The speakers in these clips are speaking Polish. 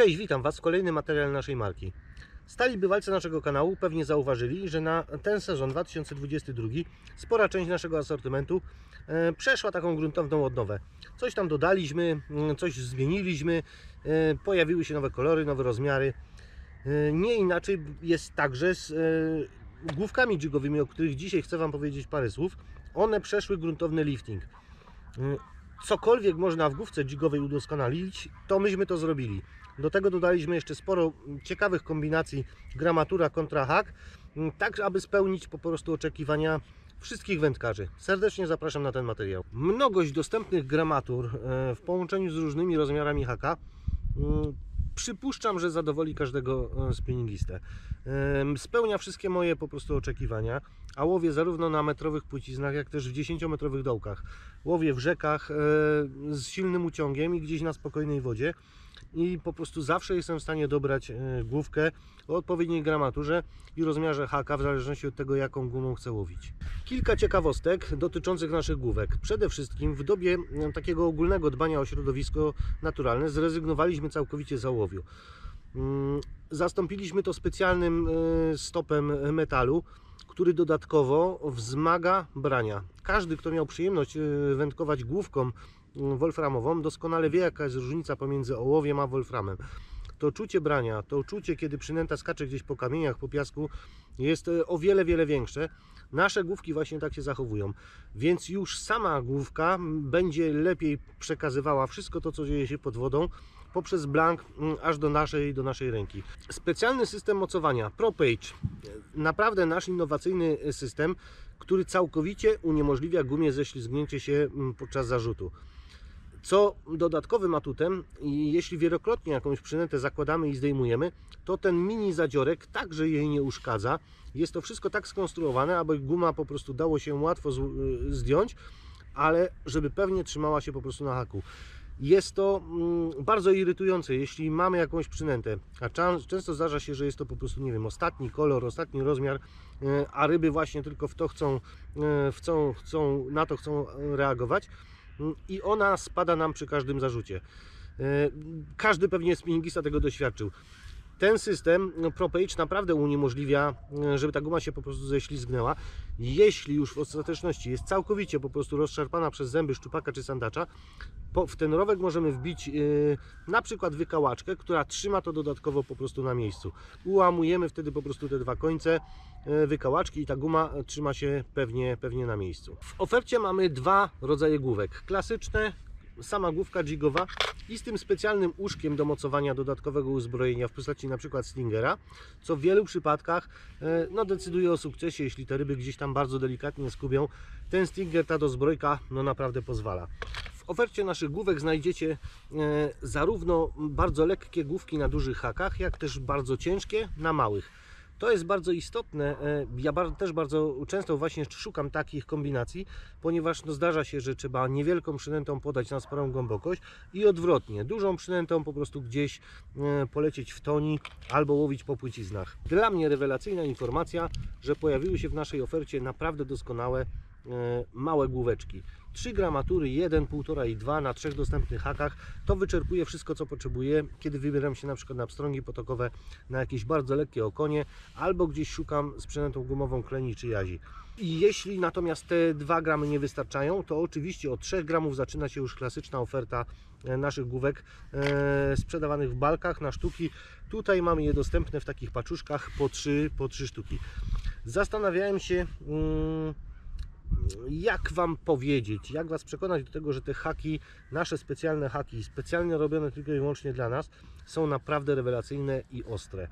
Cześć, witam Was w kolejnym materiale naszej marki. Stali bywalcy naszego kanału pewnie zauważyli, że na ten sezon 2022 spora część naszego asortymentu e, przeszła taką gruntowną odnowę. Coś tam dodaliśmy, mm, coś zmieniliśmy, e, pojawiły się nowe kolory, nowe rozmiary. E, Nie inaczej jest także z główkami jigowymi, o których dzisiaj chcę Wam powiedzieć parę słów. One przeszły gruntowny lifting. Cokolwiek można w główce jigowej udoskonalić, to myśmy to zrobili. Do tego dodaliśmy jeszcze sporo ciekawych kombinacji gramatura kontra hak, m, tak aby spełnić po prostu oczekiwania wszystkich wędkarzy. Serdecznie zapraszam na ten materiał. Mnogość dostępnych gramatur e, w połączeniu z różnymi rozmiarami haka mm, przypuszczam, że zadowoli każdego e, spinningistę. Spełnia wszystkie moje po prostu oczekiwania, a łowię zarówno na metrowych płciznach, jak też w 10-metrowych dołkach. Łowię w rzekach e, z silnym uciągiem i gdzieś na spokojnej wodzie i po prostu zawsze jestem w stanie dobrać e, główkę o odpowiedniej gramaturze i rozmiarze haka, w zależności od tego, jaką gumą chcę łowić. Kilka ciekawostek dotyczących naszych główek. Przede wszystkim w dobie takiego ogólnego dbania o środowisko naturalne zrezygnowaliśmy całkowicie z Mm, Zastąpiliśmy to specjalnym e, stopem metalu, który dodatkowo wzmaga brania. Każdy, kto miał przyjemność e, wędkować główką mm, wolframową, doskonale wie, jaka jest różnica pomiędzy ołowiem a wolframem. To czucie brania, to czucie, kiedy przynęta skacze gdzieś po kamieniach, po piasku, jest e, o wiele, wiele większe. Nasze główki właśnie tak się zachowują, więc już sama główka będzie lepiej przekazywała wszystko to, co dzieje się pod wodą, poprzez blank mm, aż do naszej, do naszej ręki. Specjalny system mocowania ProPage, naprawdę nasz innowacyjny system, który całkowicie uniemożliwia gumie ześlizgnięcie się mm, podczas zarzutu. Co dodatkowym atutem, jeśli wielokrotnie jakąś przynętę zakładamy i zdejmujemy, to ten mini zadziorek także jej nie uszkadza. Jest to wszystko tak skonstruowane, aby guma po prostu dało się łatwo y, zdjąć, ale żeby pewnie trzymała się po prostu na haku. Jest to mm, bardzo irytujące, jeśli mamy jakąś przynętę, a często zdarza się, że jest to po prostu, nie wiem, ostatni kolor, ostatni rozmiar, y, a ryby właśnie tylko w to chcą, y, chcą, chcą na to chcą y, reagować Mm, i ona spada nam przy każdym zarzucie. E, Każdy pewnie spinningista tego doświadczył. Ten system no, ProPage naprawdę uniemożliwia, e, żeby ta guma się po prostu ześlizgnęła. Jeśli już w ostateczności jest całkowicie po prostu rozszarpana przez zęby szczupaka czy sandacza, po, w ten rowek możemy wbić e, na przykład wykałaczkę, która trzyma to dodatkowo po prostu na miejscu. Ułamujemy wtedy po prostu te dwa końce e, wykałaczki i ta guma trzyma się pewnie, pewnie na miejscu. W ofercie mamy dwa rodzaje główek. Klasyczne, sama główka jigowa i z tym specjalnym uszkiem do mocowania dodatkowego uzbrojenia w postaci przykład slingera, co w wielu przypadkach e, no, decyduje o sukcesie, jeśli te ryby gdzieś tam bardzo delikatnie skubią. Ten stinger, ta dozbrojka, no naprawdę pozwala. W ofercie naszych główek znajdziecie e, zarówno bardzo lekkie główki na dużych hakach, jak też bardzo ciężkie na małych. To jest bardzo istotne. e, Ja też bardzo często właśnie szukam takich kombinacji, ponieważ no zdarza się, że trzeba niewielką przynętą podać na sporą głębokość i odwrotnie. Dużą przynętą po prostu gdzieś e, polecieć w toni albo łowić po płyciznach. Dla mnie rewelacyjna informacja, że pojawiły się w naszej ofercie naprawdę doskonałe małe główeczki. 3 gramatury, 1, 1,5 i 2 na trzech dostępnych hakach. To wyczerpuje wszystko, co potrzebuję, kiedy wybieram się na przykład na pstrągi potokowe, na jakieś bardzo lekkie okonie, albo gdzieś szukam z przynętą gumową kleni czy jazi. I jeśli natomiast te 2 gramy nie wystarczają, to oczywiście od 3 gramów zaczyna się już klasyczna oferta e, naszych główek e, sprzedawanych w balkach na sztuki. Tutaj mamy je dostępne w takich paczuszkach po 3, po 3 sztuki. Zastanawiałem się, mm, jak Wam powiedzieć, jak Was przekonać do tego, że te haki, nasze specjalne haki, specjalnie robione tylko i wyłącznie dla nas, są naprawdę rewelacyjne i ostre.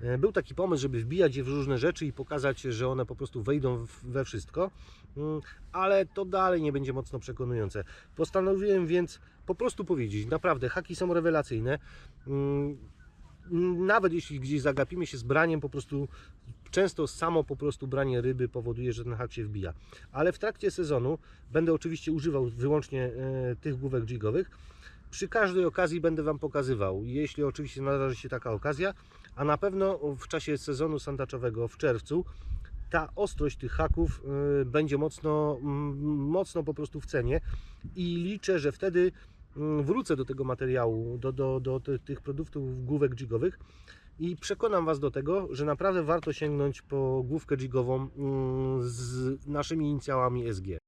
E, Był taki pomysł, żeby wbijać je w różne rzeczy i pokazać, że one po prostu wejdą we wszystko, Mm, ale to dalej nie będzie mocno przekonujące. Postanowiłem więc po prostu powiedzieć, naprawdę haki są rewelacyjne. Mm, Nawet jeśli gdzieś zagapimy się z braniem, po prostu często samo po prostu branie ryby powoduje, że ten hak się wbija. Ale w trakcie sezonu będę oczywiście używał wyłącznie e, tych główek jigowych. Przy każdej okazji będę Wam pokazywał, jeśli oczywiście nadarzy się taka okazja, a na pewno w czasie sezonu sandaczowego w czerwcu ta ostrość tych haków y, będzie mocno, mocno po prostu w cenie i liczę, że wtedy wrócę do tego materiału, do, do, do ty- tych produktów główek jigowych i przekonam Was do tego, że naprawdę warto sięgnąć po główkę jigową mm, z naszymi inicjałami SG.